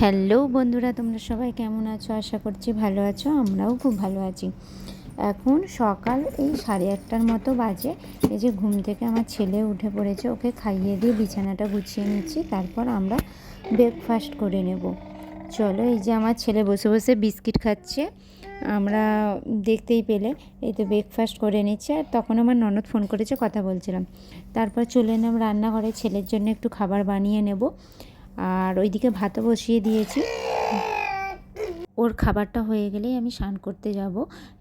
Hello বন্ধুরা, তোমরা সবাই কেমন আছো? আশা করছি ভালো আছো, আমরাও খুব ভালো আছি। এখন সকাল এই সাড়ে আটটার মতো বাজে। এই যে ঘুম থেকে আমার ছেলে উঠে পড়েছে, ওকে খাইয়ে দিয়ে বিছানাটা গুছিয়ে নিচ্ছি, তারপর আমরা ব্রেকফাস্ট করে নেব। চলো এই যে আমার ছেলে বসে বসে বিস্কিট খাচ্ছে। আমরা দেখতেই পেলে, এই তো ব্রেকফাস্ট করে নিচ্ছে, আর তখন আমার ননদ ফোন করেছে, কথা বলছিলাম। তারপর চলে এলাম রান্নাঘরে, ছেলের জন্য একটু খাবার বানিয়ে নেব। আর ওইদিকে ভাতও বসিয়ে দিয়েছি। ওর খাবারটা হয়ে গেলেই আমি স্নান করতে যাব।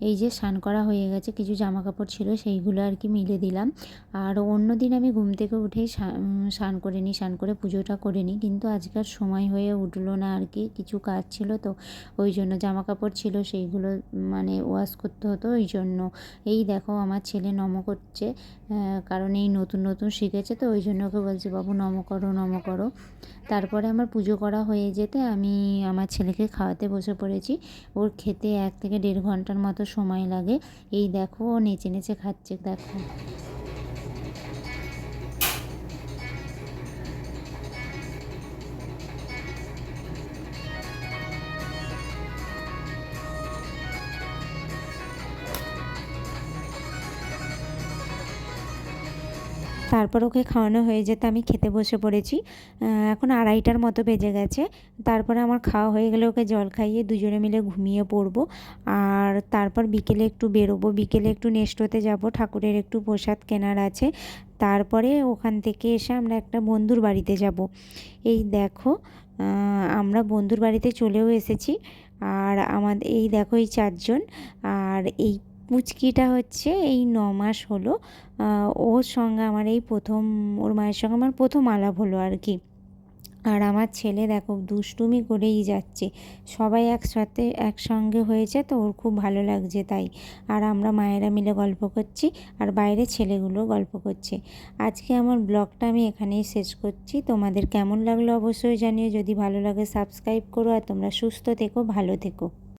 এই যে স্নান করা হয়ে গেছে, কিছু জামা কাপড় ছিল সেইগুলো আর কি মিলে দিলাম। আর অন্য দিন আমি ঘুম থেকে উঠেই স্নান করে নিই, স্নান করে পুজোটা করে নিই। কিন্তু আজকাল সময় হয়ে উঠল না আর কি, কিছু কাজ ছিল তো ওই জন্য জামা কাপড় ছিল সেইগুলো মানে ওয়াশ করতে হতো ওই জন্য। এই দেখো আমার ছেলে নম করছে কারণ এই নতুন নতুন শিখেছে তো ওই জন্য ওকে বলছি, বাবু নম করো নম করো। তারপরে আমার পুজো করা হয়ে যেতে আমি আমার ছেলেকে খাওয়াতে বসে পড়েছি ওর খেতে এক থেকে দেড় ঘণ্টার মতো সময় লাগে। এই দেখো, ও নেচে নেচে খাচ্ছে, দেখো। তারপর ওকে খাওয়ানো হয়ে যেতে, আমি খেতে বসে পড়েছি। এখন আড়াইটার মতো বেজে গেছে। তারপরে আমার খাওয়া হয়ে গেলে ওকে জল খাইয়ে দুজনে মিলে ঘুমিয়ে পড়ব। আর তারপর বিকেলে একটু বেরোবো, বিকেলে একটু নেস্টোতে যাব, ঠাকুরের একটু প্রসাদ কেনার আছে। তারপরে ওখান থেকে এসে আমরা একটা বন্ধুর বাড়িতে যাব। এই দেখো আমরা বন্ধুর বাড়িতে চলেও এসেছি। আর আমাদের এই দেখো এই চারজন। আর এই পুচকিটা হচ্ছে এই ন মাস হলো ওর সঙ্গে আমার এই প্রথম, ওর মায়ের সঙ্গে আমার প্রথম আলাপ হলো আর কি। আর আমার ছেলে দেখো দুষ্টুমি করেই যাচ্ছে, সবাই একসাথে, একসঙ্গে হয়েছে তো ওর খুব ভালো লাগছে তাই। আর আমরা মায়েরা মিলে গল্প করছি আর বাইরে ছেলেগুলো গল্প করছে। আজকে আমার ব্লগটা আমি এখানেই শেষ করছি, তোমাদের কেমন লাগল অবশ্যই জানিও, যদি ভালো লাগে সাবস্ক্রাইব করো আর তোমরা সুস্থ থেকো, ভালো থেকো।